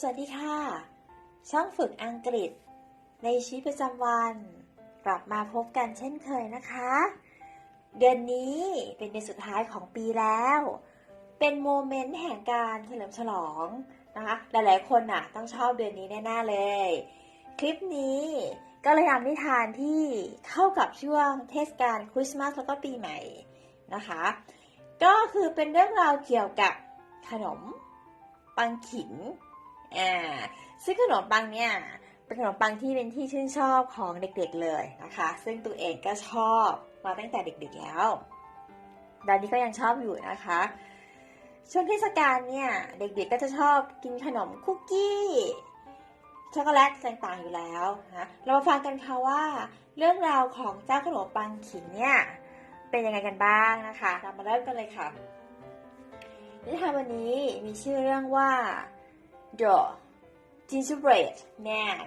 สวัสดีค่ะ ช่องฝึกอังกฤษ ในชีวิตประจำวัน กลับมาพบกันเช่นเคยนะคะ เดือนนี้เป็นเดือนสุดท้ายของปีแล้ว เป็นโมเมนต์แห่งการเฉลิมฉลองนะคะ หลายๆคนน่ะต้องชอบเดือนนี้แน่ๆเลย คลิปนี้ก็เลยทำนิทานที่เข้ากับช่วงเทศกาลคริสต์มาสแล้วก็ปีใหม่นะคะ ก็คือเป็นเรื่องราวเกี่ยวกับขนมปังขิง อ่าซึ่งขนมปังเนี่ยเป็นขนมปังที่เป็นที่ชื่นชอบของเด็กๆเลยนะคะ ซึ่งตัวเองก็ชอบมาตั้งแต่เด็กๆแล้วตอนนี้ก็ยังชอบอยู่นะคะ ช่วงเทศกาลเนี่ยเด็กๆก็จะชอบกินขนมคุกกี้ช็อกโกแลตต่างๆอยู่แล้วนะเรามาฟังกันค่ะว่า เรื่องราวของเจ้าขนมปังขิงเนี่ยเป็นยังไงกันบ้างนะคะเรามาเริ่มกันเลยค่ะนิทานวันนี้มีชื่อเรื่องว่า The Gingerbread Man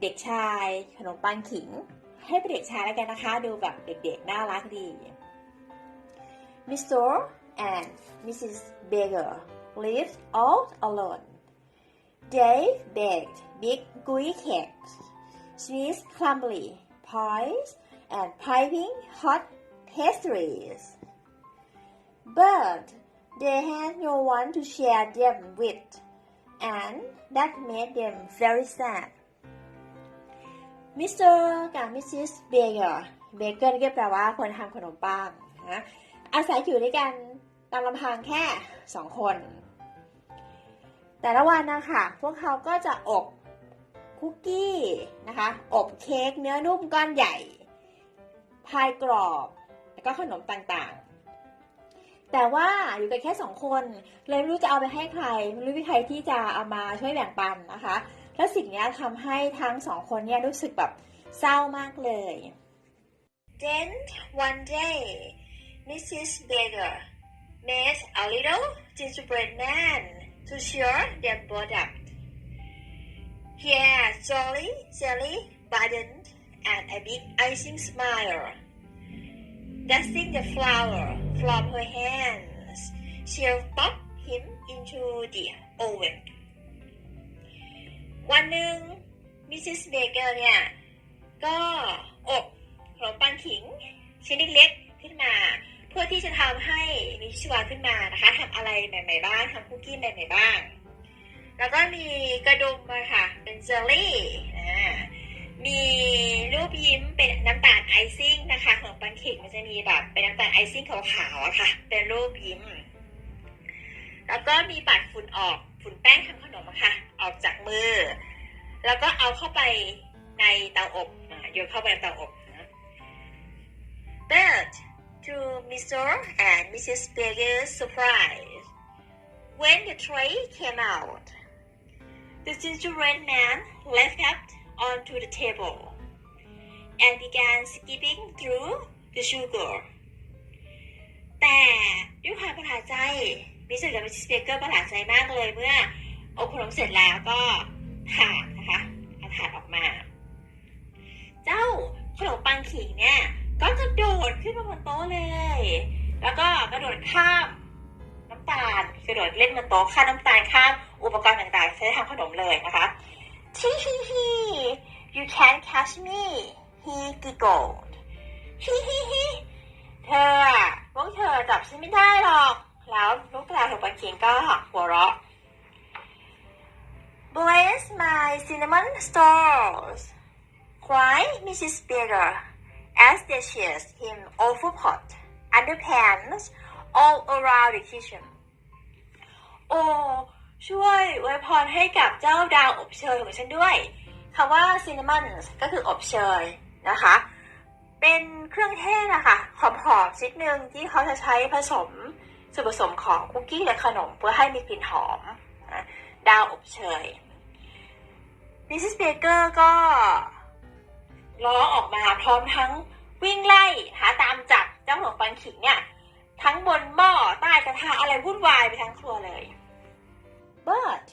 เด็กชายขนมปังขิง ให้เป็นเด็กชายแล้วกันนะคะ ดูแบบเด็กๆ น่ารักดี Mr. and Mrs. Baker lived all alone. They baked big gooey cakes, sweet crumbly pies, and piping hot pastries. But they had no one to share them with, and that made them very sad. Mr. กับ Mrs. Baker Baker นี่ก็แปลว่าคนทำขนมปังนะอาศัยอยู่ด้วยกันตามลำพังแค่สองคน แต่ละวันนะคะพวกเขาก็จะอบคุกกี้นะคะ อบเค้กเนื้อนุ่มก้อนใหญ่ พายกรอบ แล้วก็ขนมต่างๆ แต่ว่าอยู่กันแค่สองคนเลยไม่รู้จะเอาไปให้ใครไม่รู้วิธีใครที่จะเอามาช่วยแบ่งปันนะคะ แล้วสิ่งนี้ทำให้ทั้งสองคนเนี่ยรู้สึกแบบเศร้ามากเลย Then one day Mrs. Baker made a little gingerbread man to cheer them both up. He had jolly jelly button and a big icing smile. Dusting the flour from her hands, she popped him into the oven. วันหนึ่งมิสซิสเบเกอร์เนี่ย ก็อบขนมปังขิงชิ้นเล็กๆขึ้นมา เพื่อที่จะทำให้มีชีวาขึ้นมานะคะทำอะไรใหม่ๆบ้างทำคุกกี้ใหม่ๆบ้าง แล้วก็มีกระดุมมาค่ะ เป็นเจลลี่อ่ มีรูปยิ้มเป็นน้ำตาลไอซิ่งนะคะขนมปังขิงมันจะมีแบบเป็นน้ำตาลไอซิ่งขาวๆอะค่ะ เป็นรูปยิ้ม แล้วก็มีปัดฝุ่นออกฝุ่นแป้งทำขนมอะค่ะ ออกจากมือ แล้วก็เอาเข้าไปในเตาอบโยนเข้าไปในเตาอบนะ But to Mr. and Mrs. Baker's surprise, when the tray came out, the gingerbread man leapt up onto the table and began skipping through the sugar. แต่ด้วยความประหลาดใจมิสเตอร์กับมิสซิสเบเกอร์ประหลาดใจมากเลยเมื่ออบขนมเสร็จแล้วก็ถาดนะคะเอาถาดออกมา เจ้าขนมปังขิงเนี่ยก็กระโดดขึ้นมาบนโต๊ะเลย แล้วก็กระโดดข้ามน้ำตาลกระโดดเล่นบนโต๊ะข้ามน้ำตาลข้ามอุปกรณ์ต่างๆใช้ทำขนมเลยนะคะทีฮีฮี you can't catch me he giggled ฮิฮิฮิเธอพวกเธอจับฉันไม่ได้หรอก แล้วลูกกระดาษของปังขิงก็หักหัวเราะ Bless my cinnamon stars cried Mrs. Baker as they chased him over pot, underpants, all around the kitchen. โอ้ช่วยอวยพรให้กับเจ้าดาวอบเชยของฉันด้วย คำว่า cinnamon ก็คืออบเชยนะคะ เป็นเครื่องเทศนะคะหอมๆชนิดหนึ่งที่เขาจะใช้ผสมส่วนผสมของคุกกี้และขนมเพื่อให้มีกลิ่นหอม ดาวอบเชยมิสซิสเบเกอร์ก็ล้อออกมาพร้อมทั้งวิ่งไล่หาตามจับเจ้าขนมปังขิงเนี่ย ทั้งบนหม้อใต้กระทะอะไรวุ่นวายไปทั้งครัวเลย but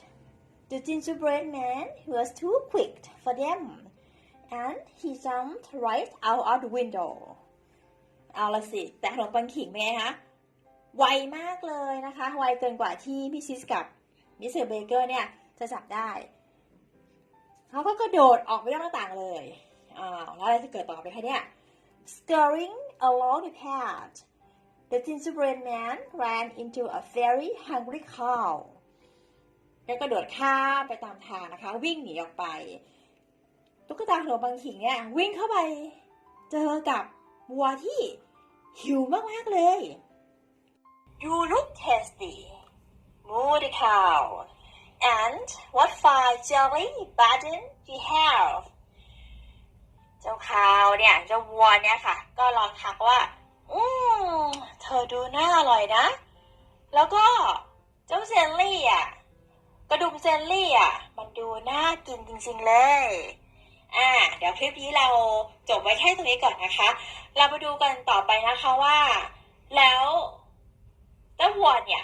the gingerbread man was too quick for them and he jumped right out of the window เอาละสิ แต่ขนมปังขิงเป็นไงคะ ไวมากเลยนะคะ ไวเกินกว่าที่พี่ซิสกับมิสเตอร์เบเกอร์เนี่ย จะจับได้ เขาก็กระโดดออกไปนอกหน้าต่างเลย อ้าว แล้วอะไรจะเกิดต่อไปคะเนี่ย Scurrying along the path the gingerbread man ran into a very hungry cow แล้วกระโดดข้ามไปตามทางนะคะ วิ่งหนีออกไป ตุ๊กตาขนมปังขิงเนี่ยวิ่งเข้าไปเจอกับวัวที่หิวมากๆเลย You look tasty moo the cow and what fine jelly button you have เจ้าคาวเนี่ยเจ้าวัวเนี่ยค่ะ ก็ลองทักว่า อืม เธอดูน่าอร่อยนะ แล้วก็เจ้าเซลลี่อะ กระดุมเซลลี่อะ มันดูน่ากินจริงๆเลย อ่า เดี๋ยวคลิปนี้เราจบไว้แค่ตรงนี้ก่อนนะคะ เรามาดูกันต่อไปนะคะว่า แล้วเจ้าวัวเนี่ย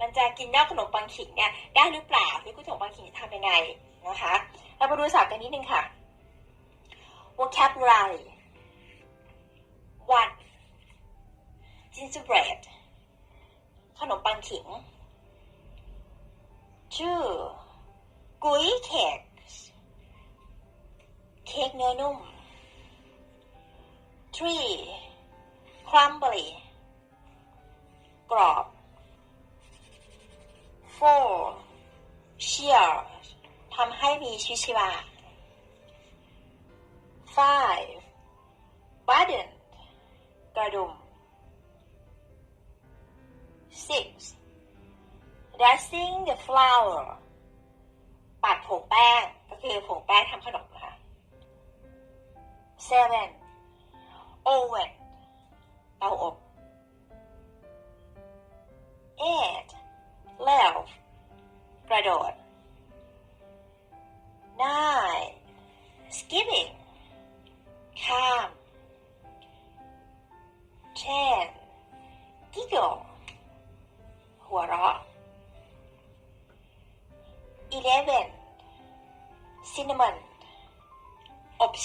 มันจะกินยอดขนมปังขิงเนี่ยได้หรือเปล่าหรือขนมปังขิงทำยังไงนะคะ เรามาดูศัพท์กันนิดนึงค่ะ vocabulary one gingerbread ขนมปังขิง ชื่อกุ้ยเค้กเค้กเนื้อนุ่ม tree crumbly กรอบ four shear ทำให้มีชีวิตชีวา five burden กระดุม six dusting the flour ปัดผงแป้ง ก็คือผงแป้งทำขนมนะคะ seven oven เตาอบ eight left กระโดด nine skipping ข้าม ten giggle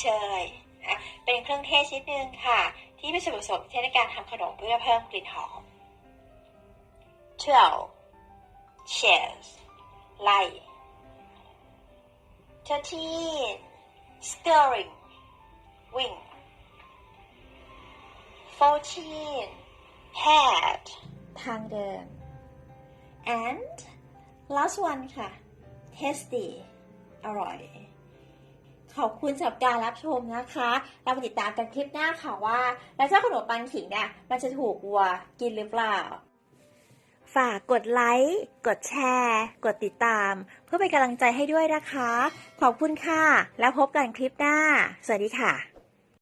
เชยนะเป็นเครื่องเทศชนิดหนึ่งค่ะ ที่เป็นส่วนผสมใช้ในการทำขนมเพื่อเพิ่มกลิ่นหอม twelve chairs ไล่ thirteen stirring วิ่ง fourteen pad ทางเดิน and last one ค่ะ tasty อร่อย ขอบคุณสำหรับการรับชมนะคะ เรามาติดตามกันคลิปหน้าค่ะว่าแล้วเจ้าขนมปังขิงเนี่ยมันจะถูกวัวกินหรือเปล่า ฝากกดไลค์ กดแชร์ กดติดตาม เพื่อเป็นกำลังใจให้ด้วยนะคะ ขอบคุณค่ะ แล้วพบกันคลิปหน้า สวัสดีค่ะ